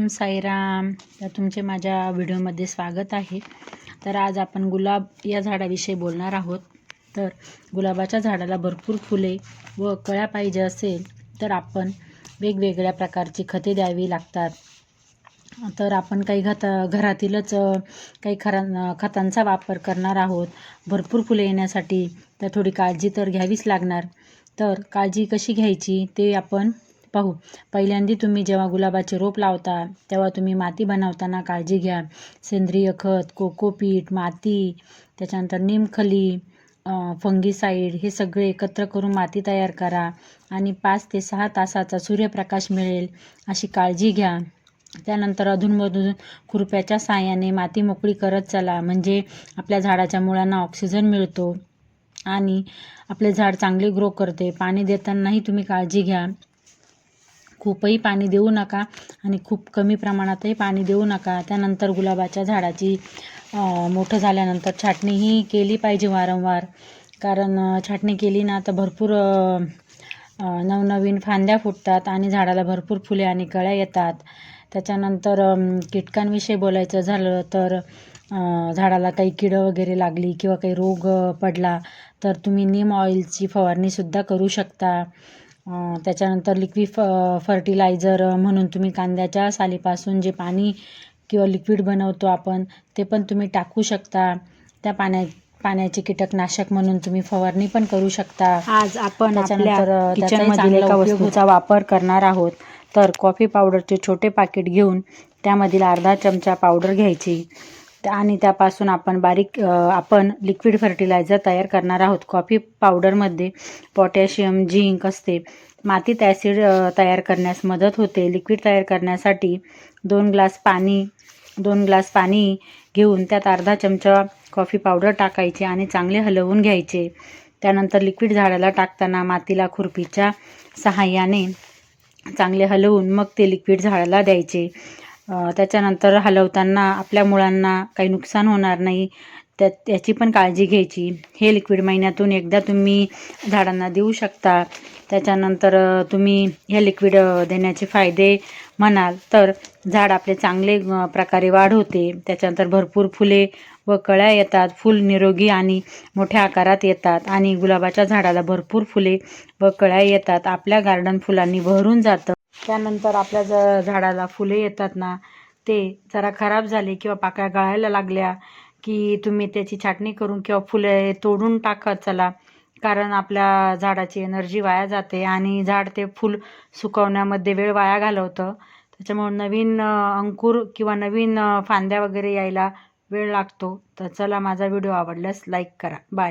ओम साईराम. तर तुमचे माझ्या व्हिडिओमध्ये स्वागत आहे. तर आज आपण गुलाब या झाडाविषयी बोलणार आहोत. तर गुलाबाच्या झाडाला भरपूर फुले व कळ्या पाहिजे असेल तर आपण वेगवेगळ्या प्रकारची खते द्यावी लागतात. तर आपण काही खत घरातीलच काही खरा खतांचा वापर करणार आहोत. भरपूर फुले येण्यासाठी तर थोडी काळजी तर घ्यावीच लागणार. तर काळजी कशी घ्यायची ते आपण पाहू. पहिल्यांदा तुम्ही जेव्हा गुलाबाचे रोप लावता तेव्हा तुम्ही माती बनवताना काळजी घ्या. सेंद्रिय खत कोकोपीट माती त्याच्यानंतर निमखली फंगीसाईड हे सगळे एकत्र करून माती तयार करा आणि पाच ते सहा तासाचा सूर्यप्रकाश मिळेल अशी काळजी घ्या. त्यानंतर अधूनमधून खुरप्याच्या साहाय्याने माती मोकळी करत चला म्हणजे आपल्या झाडाच्या मुळांना ऑक्सिजन मिळतो आणि आपले झाड चांगले ग्रो करते. पाणी देतानाही तुम्ही काळजी घ्या. खूपही पाणी देऊ नका आणि खूप कमी प्रमाणातही पाणी देऊ नका. त्यानंतर गुलाबाच्या झाडाची मोठं झाल्यानंतर छाटणीही केली पाहिजे वारंवार. कारण छाटणी केली ना तर भरपूर नवनवीन फांद्या फुटतात आणि झाडाला भरपूर फुले आणि कळ्या येतात. त्याच्यानंतर कीटकांविषयी बोलायचं झालं तर झाडाला काही किडं वगैरे लागली किंवा काही रोग पडला तर तुम्ही नीम ऑइलची फवारणीसुद्धा करू शकता. त्याच्यानंतर लिक्विड फ फर्टिलायझर म्हणून तुम्ही कांद्याच्या सालीपासून जे पाणी किंवा लिक्विड बनवतो आपण ते पण तुम्ही टाकू शकता. त्या पाण्या पाण्याचे कीटकनाशक म्हणून तुम्ही फवारणी पण करू शकता. आज आपण त्याच्यानंतर किचनमधील एका वस्तूचा वापर करणार आहोत. तर कॉफी पावडरचे छोटे पाकिट घेऊन त्यामधील अर्धा चमचा पावडर घ्यायची. आणि त्यापासून आपण बारीक आपण लिक्विड फर्टिलायझर तयार करणार आहोत. कॉफी पावडरमध्ये पोटॅशियम झिंक असते. मातीत ॲसिड तयार करण्यास मदत होते. लिक्विड तयार करण्यासाठी दोन ग्लास पाणी दोन ग्लास पाणी घेऊन त्यात अर्धा चमचा कॉफी पावडर टाकायचे आणि चांगले हलवून घ्यायचे. त्यानंतर लिक्विड झाडाला टाकताना मातीला खुरपीच्या सहाय्याने चांगले हलवून मग ते लिक्विड झाडाला द्यायचे. त्याच्यानंतर हलवताना आपल्या मुळांना काही नुकसान होणार नाही त्या त्याची पण काळजी घ्यायची. हे लिक्विड महिन्यातून एकदा तुम्ही झाडांना देऊ शकता. त्याच्यानंतर तुम्ही हे लिक्विड देण्याचे फायदे म्हणाल तर झाड आपले चांगले प्रकारे वाढ होते त्याच्यानंतर भरपूर फुले व कळ्या येतात. फुल निरोगी आणि मोठ्या आकारात येतात आणि गुलाबाच्या झाडाला भरपूर फुले व कळ्या येतात. आपल्या गार्डन फुलांनी भरून जातं. त्यानंतर आपल्या ज झाडाला फुले येतात ना ते जरा खराब झाले किंवा पाकळ्या गळायला लागल्या की तुम्ही त्याची छाटणी करून किंवा फुले तोडून टाकत चला. कारण आपल्या झाडाची एनर्जी वाया जाते आणि झाड ते फूल सुकवण्यामध्ये वेळ वाया घालवतं. त्याच्यामुळे नवीन अंकुर किंवा नवीन फांद्या वगैरे यायला वेळ लागतो. तर चला माझा व्हिडिओ आवडल्यास लाईक करा. बाय.